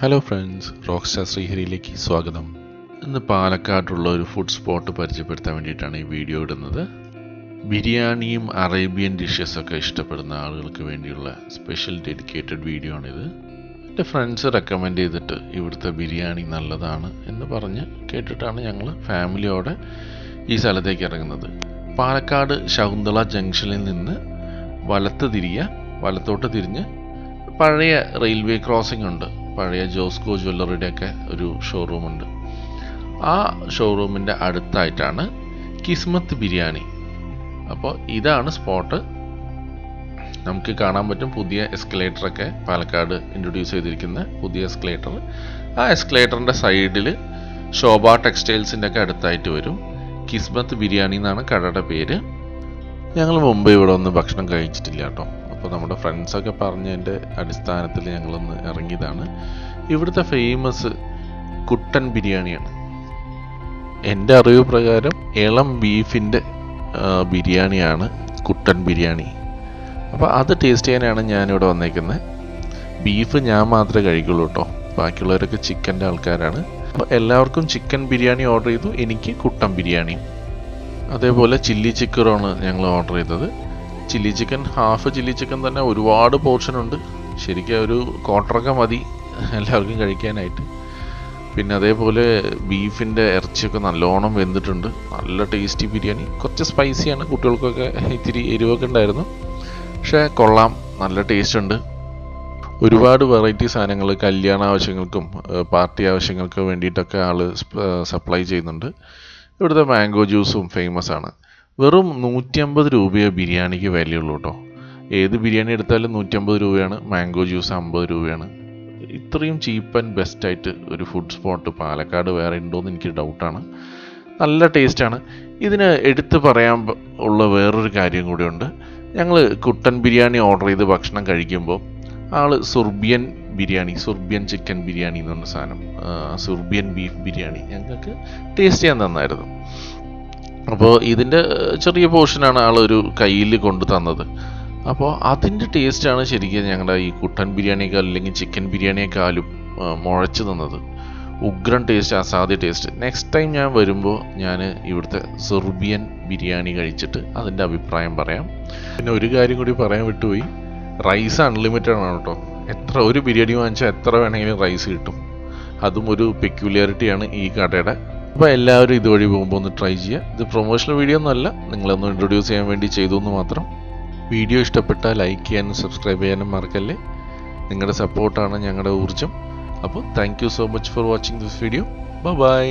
Hello friends rockstar ശ്രീഹരിയിലേക്ക് സ്വാഗതം. ഇന്ന് പാലക്കാട്ടുള്ള ഒരു ഫുഡ് സ്പോട്ട് പരിചയപ്പെടുത്താൻ വേണ്ടിയിട്ടാണ് ഈ വീഡിയോ ഇടുന്നത്. ബിരിയാണിയും അറേബ്യൻ ഡിഷസൊക്കെ ഇഷ്ടപ്പെടുന്ന ആളുകൾക്ക് വേണ്ടിയുള്ള സ്പെഷ്യൽ ഡെഡിക്കേറ്റഡ് വീഡിയോ ആണിത്. എന്റെ ഫ്രണ്ട്സ് റെക്കമെൻഡ് ചെയ്തിട്ട് ഇവിടുത്തെ ബിരിയാണി നല്ലതാണ് എന്ന് പറഞ്ഞ് കേട്ടിട്ടാണ് ഞങ്ങൾ ഫാമിലിയോടെ ഈ സ്ഥലത്തേക്ക് ഇറങ്ങുന്നത്. പാലക്കാട് ശകുന്തള ജംഗ്ഷനിൽ നിന്ന് വലത്ത് തിരിയുക വലത്തോട്ട് തിരിഞ്ഞ് പഴയ റെയിൽവേ ക്രോസിംഗ് ഉണ്ട്. പഴയ ജോസ്കോ ജ്വല്ലറിയുടെയൊക്കെ ഒരു ഷോറൂമുണ്ട് ആ ഷോറൂമിന്റെ അടുത്തായിട്ടാണ് കിസ്മത്ത് ബിരിയാണി. അപ്പോൾ ഇതാണ് സ്പോട്ട് നമുക്ക് കാണാൻ പറ്റും പുതിയ എസ്കലേറ്ററൊക്കെ പാലക്കാട് ഇൻട്രൊഡ്യൂസ് ചെയ്തിരിക്കുന്ന പുതിയ എസ്കലേറ്റർ ആ എസ്കലേറ്ററിന്റെ സൈഡിൽ ശോഭ ടെക്സ്റ്റൈൽസിന്റെ ഒക്കെ അടുത്തായിട്ട് വരും. കിസ്മത്ത് ബിരിയാണി എന്നാണ് കടയുടെ പേര്. ഞങ്ങൾ മുമ്പ് ഇവിടെ ഒന്ന് ഭക്ഷണം കഴിച്ചിട്ടില്ല കേട്ടോ. അപ്പോൾ നമ്മുടെ ഫ്രണ്ട്സൊക്കെ പറഞ്ഞതിന്റെ അടിസ്ഥാനത്തിൽ ഞങ്ങളൊന്ന് ഇറങ്ങിയതാണ്. ഇവിടുത്തെ ഫേമസ് കുട്ടൻ ബിരിയാണിയാണ്. എന്റെ അറിവ് പ്രകാരം ഇളം ബീഫിന്റെ ബിരിയാണിയാണ് കുട്ടൻ ബിരിയാണി. അപ്പോൾ അത് ടേസ്റ്റ് ചെയ്യാനാണ് ഞാനിവിടെ വന്നേക്കുന്നത് ബീഫ് ഞാൻ മാത്രമേ കഴിക്കുള്ളൂ കേട്ടോ ബാക്കിയുള്ളവരൊക്കെ ചിക്കന്റെ ആൾക്കാരാണ്. അപ്പോൾ എല്ലാവർക്കും ചിക്കൻ ബിരിയാണി ഓർഡർ ചെയ്തു. എനിക്ക് കുട്ടൻ ബിരിയാണി. അതേപോലെ ചില്ലി ചിക്കറാണ് ഞങ്ങൾ ഓർഡർ ചെയ്തത്. Chilli chicken half chilli chicken തന്നെ ഒരുപാട് പോർഷൻ ഉണ്ട്. ശരിക്കും ഒരു ക്വാർട്ടറൊക്കെ മതി എല്ലാവർക്കും കഴിക്കാനായിട്ട്. പിന്നെ അതേപോലെ ബീഫിന്റെ ഇറച്ചിയൊക്കെ നല്ലോണം വെന്തിട്ടുണ്ട്. നല്ല ടേസ്റ്റി ബിരിയാണി. കുറച്ച് സ്പൈസിയാണ് കുട്ടികൾക്കൊക്കെ ഇത്തിരി എരിവൊക്കെ ഉണ്ടായിരുന്നു. പക്ഷേ കൊള്ളാം. നല്ല ടേസ്റ്റ് ഉണ്ട്. ഒരുപാട് വെറൈറ്റി സാധനങ്ങൾ കല്യാണ ആവശ്യങ്ങൾക്കും പാർട്ടി ആവശ്യങ്ങൾക്കും വേണ്ടിയിട്ടൊക്കെ ആൾ സപ്ലൈ ചെയ്യുന്നുണ്ട്. ഇവിടുത്തെ മാംഗോ ജ്യൂസും ഫേമസ് ആണ്. വെറും നൂറ്റി അമ്പത് രൂപയെ ബിരിയാണിക്ക് വിലയുള്ളൂ കേട്ടോ. ഏത് ബിരിയാണി എടുത്താലും നൂറ്റമ്പത് രൂപയാണ് മാംഗോ ജ്യൂസ് അമ്പത് രൂപയാണ്. ഇത്രയും ചീപ്പ് ആൻഡ് ബെസ്റ്റ് ആയിട്ട് ഒരു ഫുഡ് സ്പോട്ട് പാലക്കാട് വേറെ ഉണ്ടോയെന്ന് എനിക്ക് ഡൗട്ടാണ് നല്ല ടേസ്റ്റാണ് ഇതിന് എടുത്തു പറയാൻ ഉള്ള വേറൊരു കാര്യം കൂടിയുണ്ട് ഞങ്ങൾ കുട്ടൻ ബിരിയാണി ഓർഡർ ചെയ്ത് ഭക്ഷണം കഴിക്കുമ്പോൾ ആൾ zurbian biryani zurbian chicken biryani എന്ന് പറഞ്ഞ സാധനം സുർബിയൻ ബീഫ് ബിരിയാണി ഞങ്ങൾക്ക് ടേസ്റ്റ് ചെയ്യാൻ തന്നായിരുന്നു. അപ്പോൾ ഇതിന്റെ ചെറിയ പോർഷനാണ് ആളൊരു കയ്യിൽ കൊണ്ടു തന്നത്. അപ്പോൾ അതിന്റെ ടേസ്റ്റാണ് ശരിക്കും ഞങ്ങളുടെ ഈ കുട്ടൻ ബിരിയാണിയേക്കാൾ അല്ലെങ്കിൽ ചിക്കൻ ബിരിയാണിയേക്കാളും മുഴച്ചു തന്നത്. ഉഗ്രൻ ടേസ്റ്റ് അസാധ്യ ടേസ്റ്റ് നെക്സ്റ്റ് ടൈം ഞാൻ വരുമ്പോൾ ഞാൻ ഇവിടുത്തെ സെർബിയൻ ബിരിയാണി കഴിച്ചിട്ട് അതിന്റെ അഭിപ്രായം പറയാം. പിന്നെ ഒരു കാര്യം കൂടി പറയാൻ വിട്ടുപോയി. റൈസ് അൺലിമിറ്റഡ് ആണ് കേട്ടോ. എത്ര ഒരു ബിരിയാണി വാങ്ങിച്ചാൽ എത്ര വേണമെങ്കിലും റൈസ് കിട്ടും. അതും ഒരു പെക്യുലാരിറ്റിയാണ് ഈ കടയുടെ അപ്പോൾ എല്ലാവരും ഇതുവഴി പോകുമ്പോൾ ഒന്ന് ട്രൈ ചെയ്യുക. ഇത് പ്രൊമോഷണൽ വീഡിയോ ഒന്നുമല്ല നിങ്ങളൊന്ന് ഇൻട്രൊഡ്യൂസ് ചെയ്യാൻ വേണ്ടി ചെയ്തു എന്ന് മാത്രം. വീഡിയോ ഇഷ്ടപ്പെട്ടാൽ ലൈക്ക് ചെയ്യാനും സബ്സ്ക്രൈബ് ചെയ്യാനും മറക്കല്ലേ? നിങ്ങളുടെ സപ്പോർട്ടാണ് ഞങ്ങളുടെ ഊർജം. അപ്പോൾ thank so much for watching this video bye